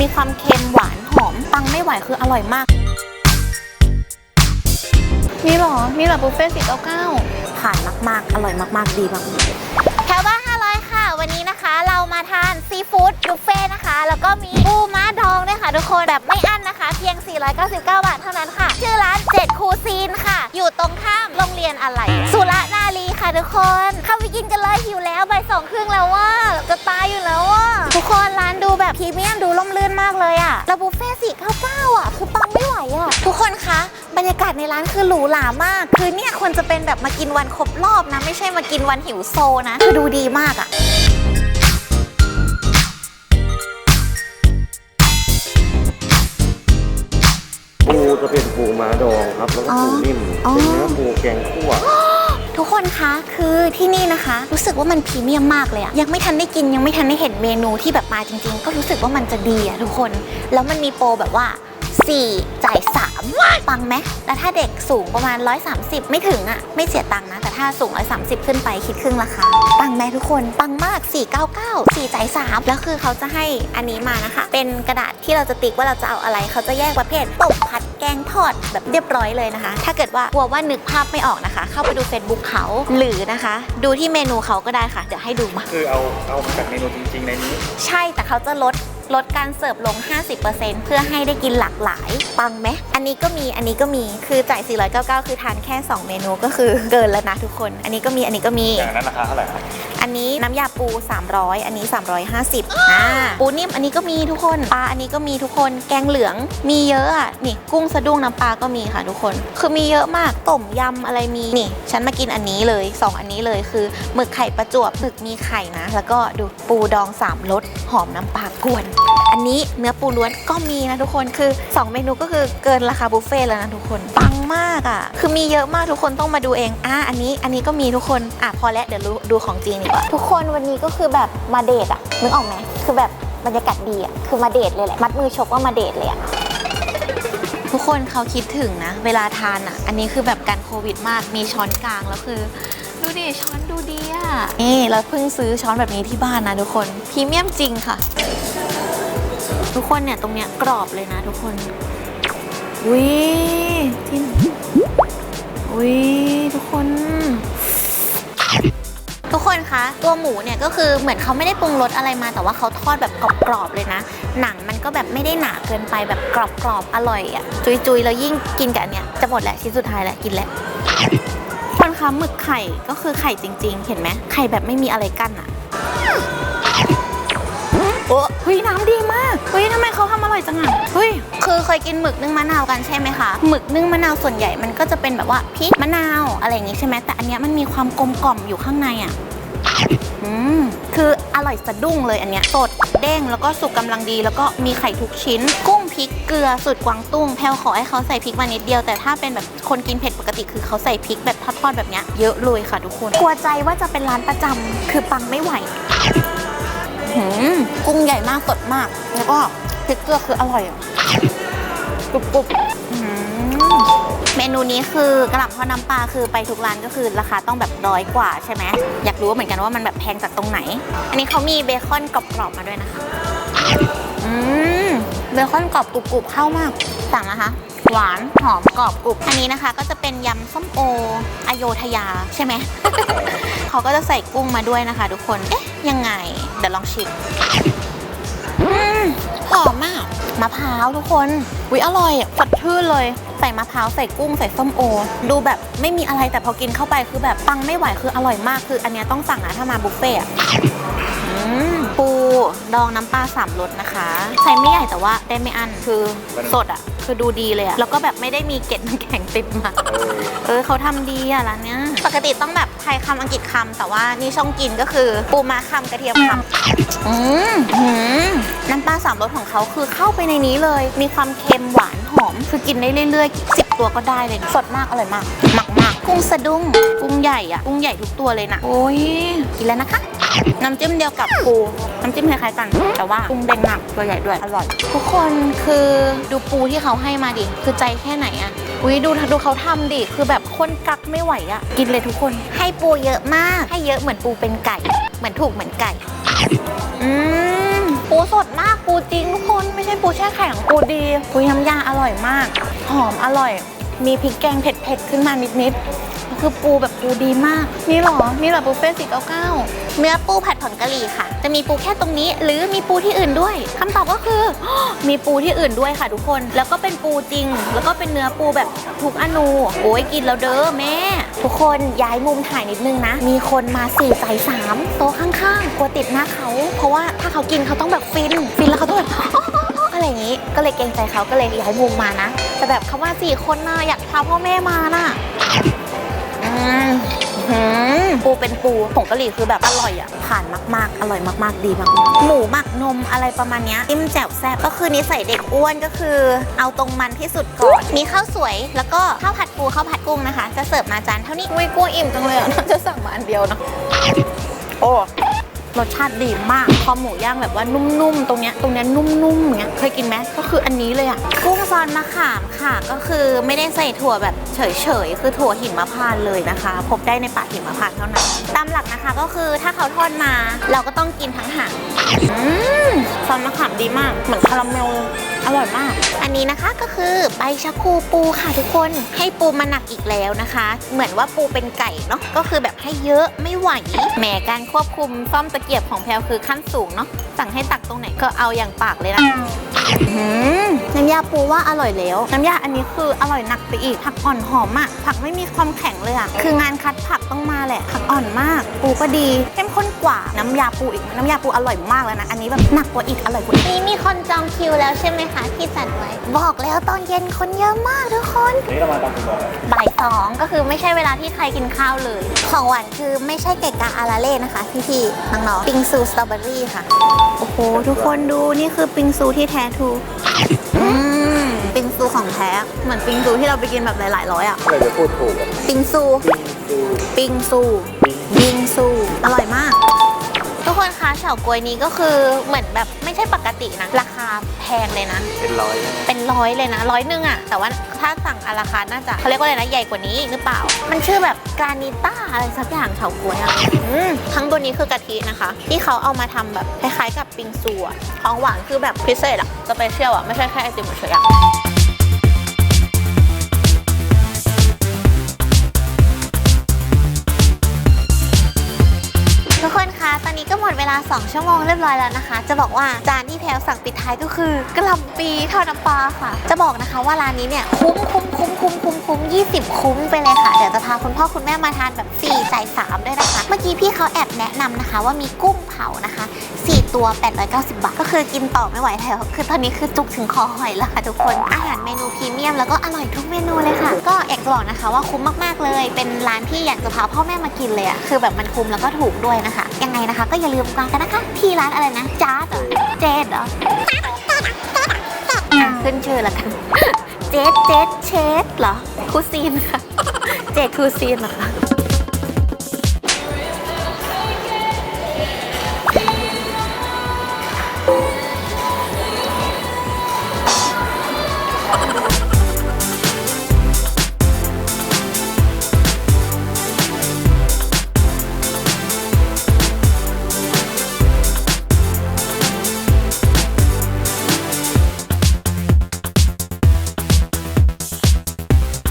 มีความเค็มหวานหอมปังไม่ไหวคืออร่อยมาก นี่เหรอ นี่หรอบุฟเฟ่สี่เก้าเก้าผ่านมากๆ อร่อยมากๆ ดีมากแถวบ้าน500 ค่ะ วันนี้นะคะ เรามาทานซีฟู้ดบุฟเฟ่นะคะ แล้วก็มีปูม้าดองด้วยค่ะ ทุกคนแบบไม่อั้นนะคะ เพียง 499 บาทเท่านั้นค่ะ ชื่อร้านเจ็ดคูซีนค่ะ อยู่ตรงข้ามโรงเรียนอะไร สุรนารีค่ะทุกคนเข้าไปกินกันเลยหิวแล้วบ่ายสองครึ่งแล้วว่าจะตายอยู่แล้วว่าทุกคนร้านดูแบบพรีเมียมดูากเลยอะแล้วบุฟเฟ่สี่เก้าเก้าอะคือปังไม่ไหวอะทุกคนคะ บรรยากาศในร้านคือหรูหรามาก คือเนี่ยควรจะเป็นแบบมากินวันครบรอบนะ ไม่ใช่มากินวันหิวโซนะ คือดูดีมากอะปูจะเป็นปูม้าดองครับ แล้วก็ปูนิ่มอ๋อเป็นเนื้อปูแกงคั่ว ทุกคนคะคือที่นี่นะคะ รู้สึกว่ามันพรีเมียมมากเลยอะยังไม่ทันได้กินยังไม่ทันได้เห็นเมนูที่แบบมาจริง ๆ ก็รู้สึกว่ามันจะดีอะทุกคน แล้วมันมีโปรแบบว่า 4 จ่าย3ปังไหมแล้วถ้าเด็กสูงประมาณ 130 ไม่ถึงอะไม่เสียตังค์นะ แต่ถ้าสูง 130 ขึ้นไปคิดครึ่งราคาปังไหมทุกคน ปังมาก 499 4จ่าย3แล้วคือเขาจะให้อันนี้มานะคะ เป็นกระดาษที่เราจะติ๊กว่าเราจะเอาอะไร เขาจะแยกประเภทตบผัด แกงทอดแบบเรียบร้อยเลยนะคะ ถ้าเกิดว่ากลัวว่านึกภาพไม่ออกนะคะ เข้าไปดู Facebook เขาหรือนะคะ ดูที่เมนูเขาก็ได้ค่ะเดี๋ยวให้ดูมาคือเอาเอามาจากเมนูจริงๆในนี้ ใช่แต่เขาจะลด ลดการเสิร์ฟลง 50%เพื่อให้ได้กินหลากหลาย ปังไหม อันนี้ก็มี อันนี้ก็มี คือจ่าย 499 คือทานแค่ 2 เมนูก็คือเกินแล้วนะทุกคน อันนี้ก็มี อันนี้ก็มี อย่างนั้นราคาเท่าไหร่ครับอันนี้น้ำยาปู 300 อันนี้ 350อ่าปูนิ่มอันนี้ก็มีทุกคน ปลาอันนี้ก็มีทุกคน แกงเหลืองมีเยอะอะ นี่กุ้งสะดุ้งน้ำปลาก็มีค่ะทุกคน คือมีเยอะมาก ต้มยำอะไรมี นี่ ฉันมากินอันนี้เลยสองอันนี้เลยคือหมึกไข่ประจวบหมึกมีไข่นะ แล้วก็ดูปูดองสามรสหอมน้ำปลากวนอันนี้เนื้อปูล้วนก็มีนะทุกคนคือ 2 เมนูก็คือเกินราคาบุฟเฟ่ต์แล้วนะทุกคนปังมากอะ คือมีเยอะมากทุกคนต้องมาดูเองอะอันนี้อันนี้ก็มีทุกคนอะพอแล้วเดี๋ยวรู้ดูของจริงดีกว่าทุกคนวันนี้ก็คือแบบมาเดทอะนึกออกไหมคือแบบบรรยากาศดีอะคือมาเดทเลยแหละมัดมือชกว่ามาเดทเลยอะทุกคนเขาคิดถึงนะ เวลาทานอะ อันนี้คือแบบการโควิดมากมีช้อนกลางแล้วคือดูดิช้อนดูดีอะนี่เราเพิ่งซื้อช้อนแบบนี้ที่บ้านนะทุกคนพรีเมียมจริงค่ะ ทุกคนเนี่ยตรงเนี้ยกรอบเลยนะทุกคนวิจิ้มวิทุกคน ทุกคนคะตัวหมูเนี่ยก็คือเหมือนเขาไม่ได้ปรุงรสอะไรมา แต่ว่าเขาทอดแบบกรอบๆเลยนะ หนังมันก็แบบไม่ได้หนาเกินไปแบบกรอบๆอร่อยอะ่ะจุยๆแล้วยิ่งกินกับอันเนี่ยจะหมดแหละชิ้นสุดท้ายแหละกินแหละคนคะหมึกไข่ก็คือไข่จริง ๆ เห็นไหมไข่แบบไม่มีอะไรกั้นอะ่ะ โอ้เฮ้ยน้ำดีมากเฮ้ยทำไมเขาทำอร่อยจังอะเฮ้ยคือเคยกินหมึกนึ่งมะนาวกันใช่ไหมคะหมึกนึ่งมะนาวส่วนใหญ่มันก็จะเป็นแบบว่าพริกมะนาวอะไรอย่างงี้ใช่ไหมแต่อันเนี้ยมันมีความกลมกล่อมอยู่ข้างในอะอืมคืออร่อยสะดุ้งเลยอันเนี้ยสดเด้งแล้วก็สุกกำลังดี แล้วก็มีไข่ทุกชิ้น กุ้งพริกเกลือสุดกวางตุ้งแพลวขอให้เขาใส่พริกมานิดเดียว แต่ถ้าเป็นแบบคนกินเผ็ดปกติคือเขาใส่พริกแบบทอดๆแบบเนี้ยเยอะเลยค่ะทุกคน กลัวใจว่าจะเป็นร้านประจำคือปังไม่ไหวหืม กุ้งใหญ่มากสดมาก แล้วก็พริกเกลือคืออร่อยกรุบกรุบเมนูนี้คือกระหล่ำทอดน้ำปลาคือไปทุกร้านก็คือราคาต้องแบบร้อยกว่าใช่ไหมอยากรู้เหมือนกันว่ามันแบบแพงจากตรงไหน อันนี้เขามีเบคอนกรอบๆมาด้วยนะคะ อืมเบคอนกรอบกรุบๆเข้ามากสั่งนะคะ หวาน หอมกรอบกรุบอันนี้นะคะ ก็จะเป็นยำส้มโออโยธยาใช่ไหม เขาก็จะใส่กุ้งมาด้วยนะคะ ทุกคน เอ๊ะ ยังไง เดี๋ยวลองชิมหอมมากมะพร้าวทุกคนวิอร่อยอะสดชื่นเลย ใส่มะพร้าวใส่กุ้งใส่ส้มโอ ดูแบบไม่มีอะไรแต่พอกินเข้าไปคือแบบปังไม่ไหวคืออร่อยมากคืออันเนี้ยต้องสั่งนะถ้ามาบุฟเฟ่ต์อืม ปูดองน้ำปลาสามรสนะคะ ใช้ไม่ใหญ่แต่ว่าได้ไม่อั้นคือสดอะ คือดูดีเลยอะ แล้วก็แบบไม่ได้มีเกล็ดน้ำแข็งติดมาเออเออเขาทำดีอะร้านเนี้ย ปกติต้องแบบไทยคำอังกฤษคำแต่ว่านี่ช่องกินก็คือ ปูม้าคำกระเทียมคำอืมหืมน้ำปลาสามรสของเขาคือเข้าไปในนี้เลย มีความเค็มหวานหอม คือกินได้เรื่อยๆสิบตัวก็ได้เลยสดมากอร่อยมากหมักมากกุ้งสะดุ้งกุ้งใหญ่อะกุ้งใหญ่ทุกตัวเลยนะโอ้ยกินแล้วนะคะ น้ำจิ้มเดียวกับปู น้ำจิ้มคล้ายๆกัน แต่ว่ากุ้งเด้งมากตัวใหญ่ด้วย อร่อย ทุกคนคือดูปูที่เขาให้มาดิ คือใจแค่ไหนอะอุ้ยดูดูเขาทำดิ คือแบบคนกักไม่ไหวอะกินเลยทุกคน ให้ปูเยอะมาก ให้เยอะเหมือนปูเป็นไก่ เหมือนถูกเหมือนไก่ อืม ปูสดมาก ปูจริงทุกคน ไม่ใช่ปูแช่แข็ง ปูดี ปูน้ำยาอร่อยมาก หอมอร่อย มีพริกแกงเผ็ดๆขึ้นมานิดๆ คือปูแบบปูดีมาก นี่หรอ นี่หรอบุฟเฟ่สี่เก้าเก้าเนื้อปูผัดผงกะหรี่ค่ะ จะมีปูแค่ตรงนี้ หรือมีปูที่อื่นด้วยคำตอบก็คือ มีปูที่อื่นด้วยค่ะทุกคน แล้วก็เป็นปูจริง แล้วก็เป็นเนื้อปูแบบทุกอนูโอ้ยกินแล้วเด้อแม่ ทุกคนย้ายมุมถ่ายนิดนึงนะ มีคนมาสี่ใส่สามโต๊ะข้างๆ กลัวติดหน้าเขา เพราะว่าถ้าเขากินเขาต้องแบบฟิน ฟินแล้วเขาต้องแบบอะไรอย่างนี้ ก็เลยเกรงใจเขาก็เลยย้ายมุมมานะ แต่แบบเขามาสี่คนน่ะอยากพาพ่อแม่มาน่ะ ปูเป็นปูผงกะหรี่คือแบบอร่อยอะ ผ่านมาก ๆ อร่อยมาก ๆ ดีมาก หมูหมักนมอะไรประมาณเนี้ยจิ้มแจ่วแซ่บก็คือนิสัยเด็กอ้วนก็คือ เอาตรงมันที่สุดก่อน มีข้าวสวยแล้วก็ข้าวผัดปูข้าวผัดกุ้งนะคะ จะเสิร์ฟมาจานเท่านี้อุ้ยกลัวอิ่มจังเลยอะน่าจะสั่งมาอันเดียวเนาะโอ้ รสชาติดีมาก คอหมูย่างแบบว่านุ่มๆ ตรงเนี้ย ตรงเนี้ยนุ่มๆอย่างเงี้ย เคยกินไหม ก็คืออันนี้เลยอะกุ้งซอนมะขามค่ะ ก็คือไม่ได้ใส่ถั่วแบบเฉยๆ คือถั่วหินมะพานต์เลยนะคะ พบได้ในป่าหินมะพานต์เท่านั้น ตามหลักนะคะก็คือถ้าเขาทอดมา เราก็ต้องกินทั้งหางอืมซอนมะขามดีมาก เหมือนคาราเมลเลยอร่อยมาก อันนี้นะคะก็คือใบชะพูปูค่ะทุกคนให้ปูมาหนักอีกแล้วนะคะ เหมือนว่าปูเป็นไก่เนาะก็คือแบบให้เยอะไม่ไหวแหมการควบคุมซ่อมตะเกียบของแพลวคือขั้นสูงเนาะ สั่งให้ตักตรงไหนก็เอาอย่างปากเลยนะอืมน้ำยาปูว่าอร่อยแล้ว น้ำยาอันนี้คืออร่อยหนักไปอีก ผักอ่อนหอมอะผักไม่มีความแข็งเลยอะคืองานคัดผักต้องมาแหละ ผักอ่อนมาก ปูก็ดี เข้มข้นกว่า น้ำยาปูอีก น้ำยาปูอร่อยมากแล้วนะ อันนี้แบบหนักกว่าอีก อร่อยกว่านี่มีคนจองคิวแล้วใช่ไหมคะที่จัดไว้ บอกแล้วตอนเย็นคนเยอะมากทุกคนวันนี้เรามาตอนกี่โมงแล้วบ่ายสองก็คือไม่ใช่เวลาที่ใครกินข้าวเลย ของหวานคือไม่ใช่เกะกะอาราเล่นะคะพี่ๆน้องๆปิงซูสตรอเบอรี่ค่ะโอ้โห ทุกคนดูนี่คือปิงซูที่แท้ทูอืมปิงซูของแท้ เหมือนปิงซูที่เราไปกินแบบหลายๆร้อยอะอะไรจะพูดถูกอะปิงซูดูปิงซูบิงซู อร่อยมาก ทุกคนคะเฉาก๊วยนี้ก็คือเหมือนแบบไม่ใช่ปกตินะ ราคาแพงเลยนะ เป็นร้อยเป็นร้อยเลยนะร้อยหนึ่งอะแต่ว่าถ้าสั่งอาราคาร์ทน่าจะเขาเรียกว่าอะไรนะใหญ่กว่านี้หรือเปล่า มันชื่อแบบ กรานิต้าอะไรสักอย่างเฉาก๊วยอะอืมทั้งตัวนี้คือกะทินะคะ ที่เขาเอามาทำแบบคล้ายๆกับปิงซูอะของหวานคือแบบพิเศษอะสเปเชียลอะไม่ใช่แค่ไอติมเฉยๆ มดเวลา 2 ชั่วโมงเรียบร้อยแล้วนะคะ จะบอกว่าจานที่แพลวสั่งปิดท้ายก็คือกะหล่ำปีทอดน้ำปลาค่ะ จะบอกนะคะว่าร้านนี้เนี่ยคุ้มคุ้มคุ้มคุ้มคุ้มคุ้ม20 คุ้มไปเลยค่ะ เดี๋ยวจะพาคุณพ่อคุณแม่มาทานแบบ4จ่าย3ด้วยนะคะ เมื่อกี้พี่เขาแอบแนะนำนะคะ ว่ามีกุ้งเผานะคะ4ตัว 890 บาท ก็คือกินต่อไม่ไหวแล้ว คือตอนนี้คือจุกถึงคอหอยแล้วค่ะทุกคน อาหารเมนูพรีเมียมแล้วก็อร่อยทุกเมนูเลยค่ะ ก็อยากจะบอกนะคะว่าคุ้มมากๆเลย เป็นร้านที่อยากจะพาพ่อแม่มากินเลยอะคือแบบมันคุ้มแล้วก็ถูกด้วยนะคะ ยังไงนะคะก็อย่าลืมมากันนะคะ ที่ร้านอะไรนะจ้าเหรอเจดเหรออะขึ้นชื่อแล้วกัน เจดเจดเชดเหรอคูซีนค่ะ เจดคูซีนเหรอคะ